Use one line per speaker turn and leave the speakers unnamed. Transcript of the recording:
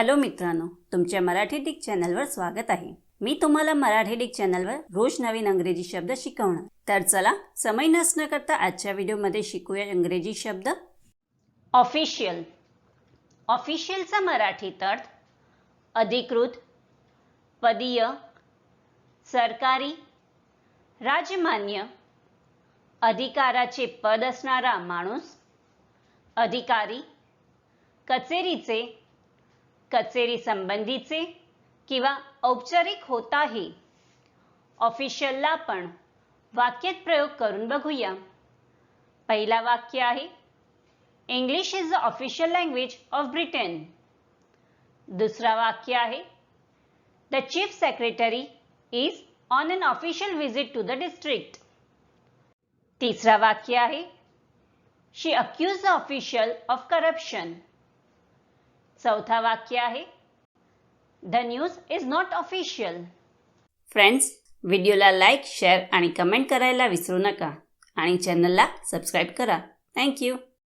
Hello मित्रांनो तुमच्या Marathi Dick चॅनलवर स्वागत आहे. मी तुम्हाला मराठी डिक चॅनलवर रोज नवीन अंग्रेजी शब्द शिकवणार. तर चला समय नसणं करता आजच्या व्हिडिओमध्ये शिकूया इंग्रजी शब्द. ऑफिशियल ऑफिशियलचा मराठीत अर्थ अधिकृत पदीय सरकारी राजमान्य. अधिकाराचे पद असणारा माणूस अधिकारी कचेरीचे कचेरी संबंधीचे किंवा औपचारिक होताही. ऑफिशियलला आपण वाक्यात प्रयोग करून बघूया. पहिला वाक्य आहे English is the official language of Britain दुसरा वाक्य आहे the chief secretary is on an official visit to the district तिसरा वाक्य आहे she accuse the official of corruption चौथा वाक्य आहे. The news is not official friends व्हिडिओला लाईक शेअर आणि कमेंट करायला विसरू नका. आणि चॅनलला सबस्क्राईब करा. थँक्यू